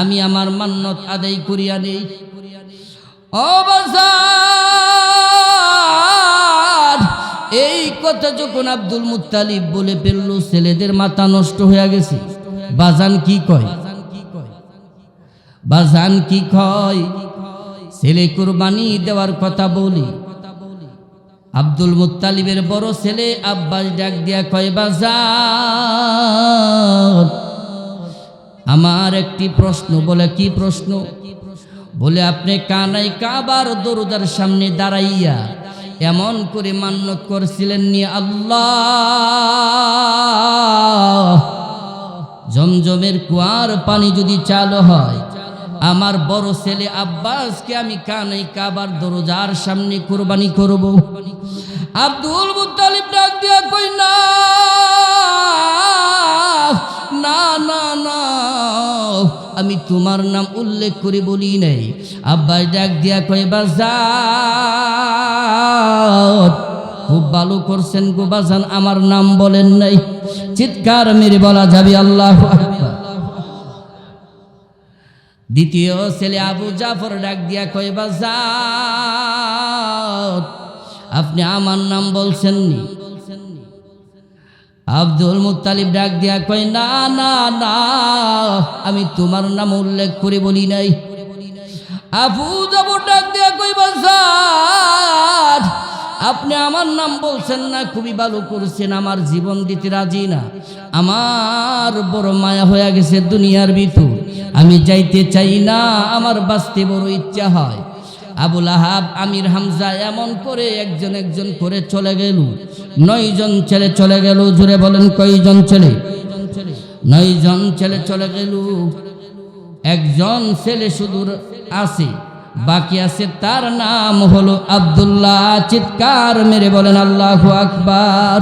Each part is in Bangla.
আমি আমার মান্নত আদায় করিয়া নেই। এই কথা যখন আব্দুল মুত্তালিব বলে ফেলল, ছেলেদের মাথা নষ্ট হয়ে গেছে। বাজান কি কয়? বাজান কি কয়? ছেলে কুরবানি দেওয়ার কথা বলি। আব্দুল মুত্তালিবের বড় ছেলে আব্বাস ডাক দিয়া কয়, বাজার আমার একটি প্রশ্ন, বলে কি প্রশ্ন? বলে, আপনি কানাই কাবার দরুদার সামনে দাঁড়াইয়া এমন করে মান্যত করছিলেন নি আল্লাহ। জমজমের কুয়ার পানি যদি চালু হয়, আমার বড় ছেলে আব্বাসকে আমি কানাই কাবার দরজার সামনে কোরবানি করব। আব্দুল মুত্তালিব ডাক দিয়া কই না না না না। আমি তোমার নাম উল্লেখ করে বলি নাই। আব্বাস ডাক দিয়া কয় বাজার খুব ভালো করছেন গো বাজান, আমার নাম বলেন নাই। চিৎকার মেরে বলা যাবে, আল্লাহ দ্বিতীয় ছেলে আবু জাফর ডাক দিয়া কয় বাজার আপনি আমার নাম বলছেননি। আব্দুল মুত্তালিব ডাক দিয়া কয়, না না না, আমি তোমার নাম উল্লেখ করে বলি নাই। আবু জাফর ডাক দিয়া কই বাজার আপনি আমার নাম বলছেন না, খুবই ভালো করছেন, আমার জীবন দিতে রাজি না। আমার বড় মায়া হয়ে গেছে দুনিয়ার ভিতর। আমি যাইতে চাই না, আমার বাঁচতে বড় ইচ্ছা হয়। আবুল আহাব, আমির হামজা এমন করে একজন একজন করে চলে গেল। নয়জন ছেলে চলে গেল, জুড়ে বলেন কয়জন ছেলে? নয়জন ছেলে চলে গেল। একজন ছেলে শুধু আছে, বাকি আছে তার নাম হলো আব্দুল্লাহ, চিৎকার মেরে বলেন আল্লাহ আকবার।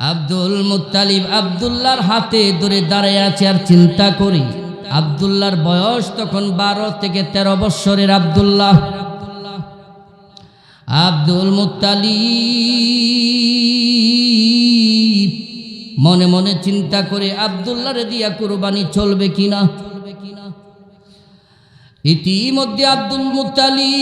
আব্দুল মুত্তালিব আব্দুল্লাহর হাতে ধরে দাঁড়ায় আছে আর চিন্তা করি। আব্দুল্লাহর বয়স তখন বারো থেকে তেরো বৎসরের আবদুল্লাহ। Abdul Muttalib. মনে মনে চিন্তা করে আব্দুল্লাহরে দিয়া কুরবানি চলবে কিনা? ইতিমধ্যে আব্দুল মুতালি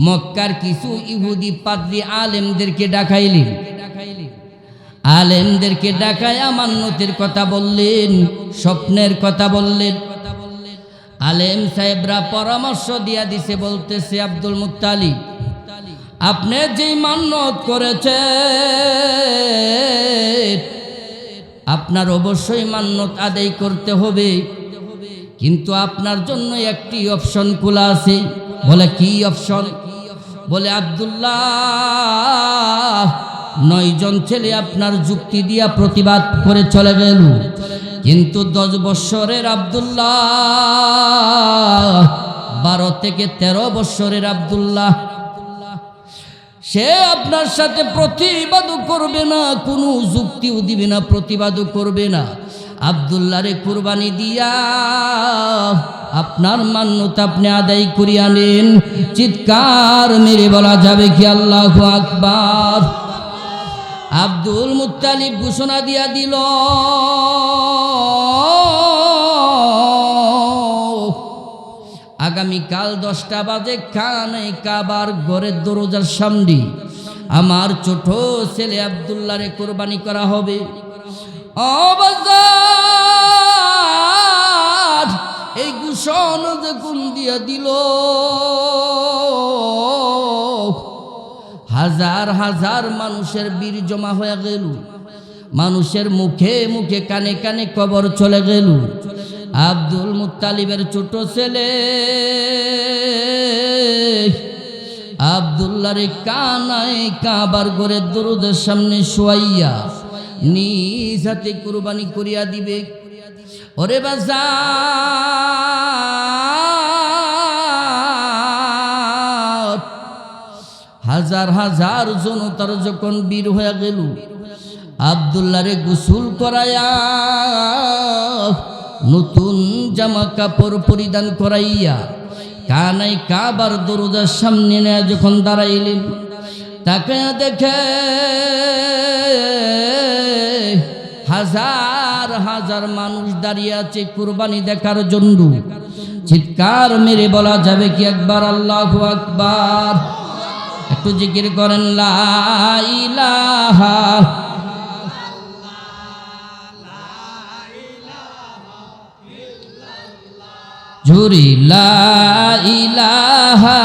মক্কার কিছু ইহুদি পাদ্রী আলেমদেরকে ডাকাইলেন। আলেমদেরকে ডাকায় আমান্নতের কথা বললেন, স্বপ্নের কথা বললেন। আলেম সাহেবরা পরামর্শ দিয়া দিছে, বলতেছে, আব্দুল মুতালিব আপনি যেই মান্যত করেছে আপনার অবশ্যই মান্যত আদায় করতে হবে। কিন্তু আপনার জন্য একটি অপশন খোলা আছে। বলে, কি অপশন? বলে, আব্দুল্লাহ নয়জন ছেলে আপনার যুক্তি দিয়া প্রতিবাদ করে চলে গেল। কিন্তু দশ বৎসরের আব্দুল্লাহ, বারো থেকে তেরো বৎসরের আব্দুল্লাহ, সে আপনার সাথে প্রতিবাদও করবে না, কোনো যুক্তিও দিবে না, প্রতিবাদও করবে না। আবদুল্লারে কুরবানি দিয়া আপনার মান্যতা আপনি আদায় করিয়া নেন। চিৎকার মেরে বলা যাবে কি আল্লাহ আকবার। আব্দুল মুত্তালিব ঘোষণা দিয়া দিল। আগামীকাল দশটা বাজে খানে কাবার ঘরের দরজার সামনে আমার ছোট ছেলে আবদুল্লারে কোরবানি করা হবে। এই ঘোষণ যে গুণ দিয়া দিল? হাজার হাজার মানুষের বীর জমা হয়ে গেল। মানুষের মুখে মুখে কানে কানে কবর চলে গেল। আব্দুল মুতালিবের ছোট ছেলে আবদুল্লারে কানায় কাবার ঘরের দরুদের সামনে শোয়াইয়া নিজ হাতে কুরবানি করিয়া দিবে। ওরে বাজার! হাজার হাজার জনতার যখন বীর হয়ে গেল আবদুল্লারে গোসুল করাইয়া, নতুন জামা কাপড় পরিধান করাইয়া, কানাই কাবার দরজার সামনে নেয়া যখন দাঁড়াইলেন তাকে দেখে, হাজার হাজার মানুষ দাঁড়িয়ে আছে কুরবানি দেখার জন্য। চিৎকার মেরে বলা যাবে কি একবার? আল্লাহ আকবার। একটু জিকির করেন, লা ইলাহা জুরি লা ইলাহা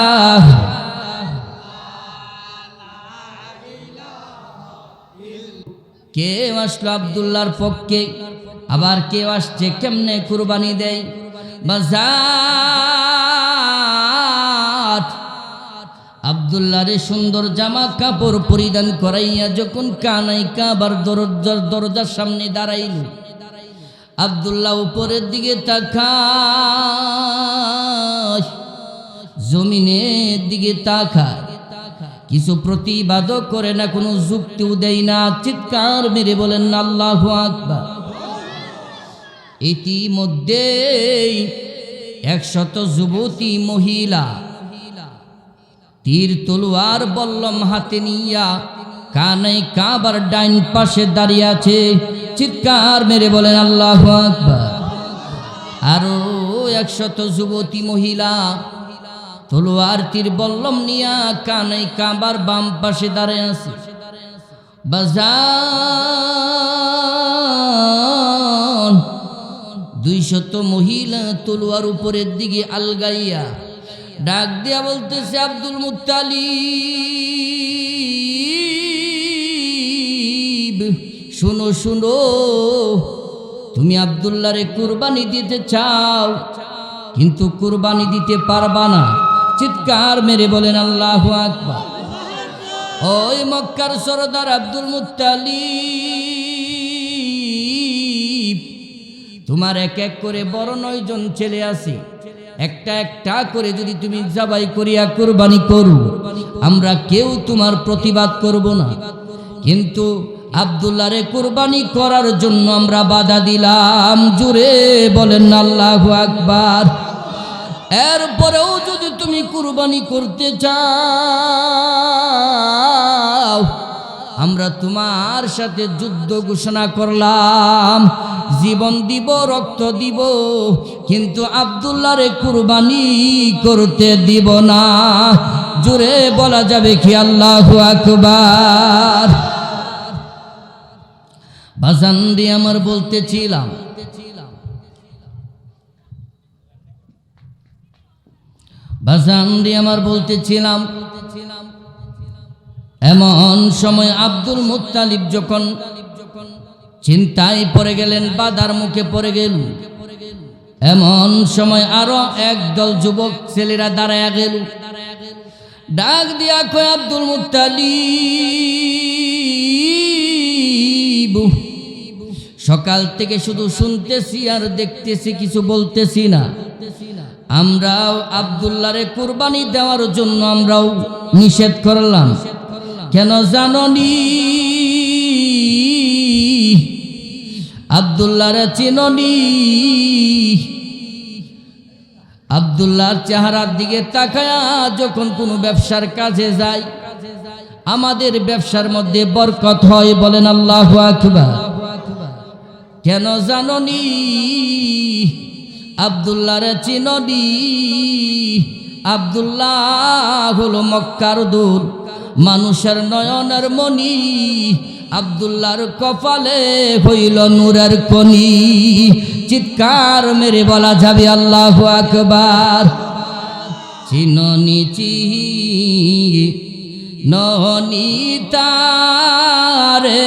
কেউ আসলো আবদুল্লার পক্ষে, আবার কেউ আসছে কেমনে কুরবানি দেয়? বাজার আবদুল্লারে সুন্দর জামা কাপড় পরিধান করাইয়া যখন কানাই কাবার দরজার দরজার সামনে দাঁড়াইল, আবদুল্লাহ উপরের দিকে তাকায়। জমিনের দিকে তাকায়। কিছু প্রতিবাদও করে না, কোনো যুক্তিও দেয় না। চিৎকার মেরে বলেন, আল্লাহ আকবার। ইতিমধ্যেই একশত যুবতী মহিলা তীর তলোয়ার বল্লম হাতে নিয়া কানাই কাবার ডাইন পাশে দাঁড়িয়ে আছে। চিৎকার মেরে বলেন, আল্লাহ আকবার। আরও একশত যুবতী মহিলা তলোয়ার তীর বল্লম নিয়া কানাই কাবার বাম পাশে দাঁড়িয়ে আছে। বাজার দুইশত মহিলা তলোয়ার উপরের দিকে আলগাইয়া ডাক দিয়া বলতেছে আব্দুল মুতালিব শুনো শুনো, তুমি আবদুল্লারে কুরবানি দিতে চাও, কিন্তু কুরবানি দিতে পারবা না। চিৎকার মেরে বলেন, আল্লাহ আকবার। ওই মক্কার সরদার আব্দুল মুতালিব তোমার এক এক করে বড় নয় জন ছেলে আছে। একটা একটা করে যদি তুমি জবাই করিয়া কুরবানি করো, আমরা কেউ তোমার প্রতিবাদ করব না। কিন্তু আবদুল্লারে কুরবানি করার জন্য আমরা বাধা দিলাম। জুড়ে বলেন আল্লাহ আকবার। এরপরেও যদি তুমি কুরবানি করতে চাও আমরা তোমার সাথে যুদ্ধ ঘোষণা করলাম। জীবন দিব, রক্ত দিব, কিন্তু আবদুল্লারে কুরবানি করতে দিব না। জোরে বলা যাবে কি আল্লাহ আকবার? বাজান দিয়ে আমার বলতেছিলাম। বাজান দিয়ে আমার বলতেছিলাম এমন সময় আব্দুল মুত্তালিব যখন চিন্তায় পড়ে গেলেন বাদার মুখে পড়ে গেল। এমন সময় আরও একদল যুবক ছেলেরা দাঁড়ায় গেল। ডাক দিয়া কয়, আব্দুল মুত্তালিব, সকাল থেকে শুধু শুনতেছি আর দেখতেছি, কিছু বলতেছি না। আমরাও আবদুল্লারে কুরবানি দেওয়ার জন্য আমরাও নিষেধ করলাম। কেন জাননি? আবদুল্লারে চিননি। আবদুল্লাহর চেহারার দিকে তাকায়া যখন কোনো ব্যবসার কাজে যায়, আমাদের ব্যবসার মধ্যে বরকত হয় বলেন আল্লাহ আকবার। কেন জাননি? আবদুল্লাহর চিননি। আবদুল্লাহ হলো মক্কার দূর মানুষের নয়নের মণি, আবদুল্লাহর কপালে হইল নূরের কনি চিৎকার মেরে বলা যাবে, আল্লাহ আকবার। চিননি চিহি, ননি তারে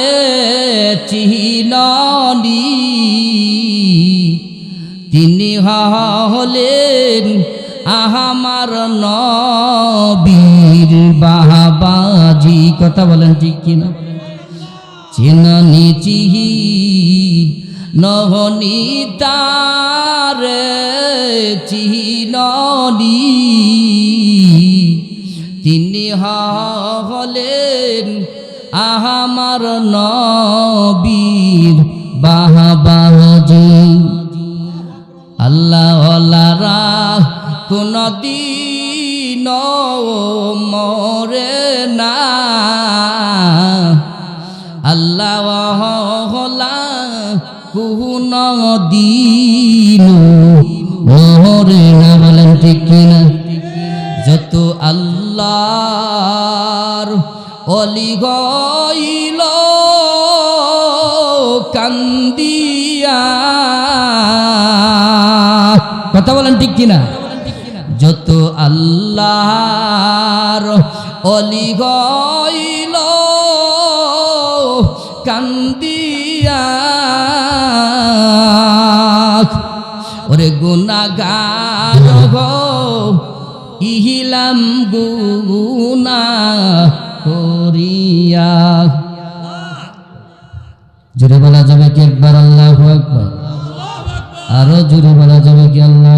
চিহ্ননি তিনি হলেন আহামার নবীর বাহাবাজি কথা বলেন ঠিক কিনা? চিননি চিহি, নহনি তারে চিহ্ননি তিনি হলেন আহামার নবীর বাহাবাজি আল্লাহরা কোনদিন মরে না। আল্লাহ কোন দিন। মরে না বলেন ঠিক কিনা? যত আল্লাহর অলি গইল কান্দিয়া। কথা বলেন ঠিক কিনা? আল্লাহর অলি গইল কান্দিয়া। ওরে গুনাগার গো, ইহিলাম গুনা করিয়া। জুড়ে বলা যাবে কি একবার আল্লাহ আরও জুড়ে বলা যাবে কি আল্লাহ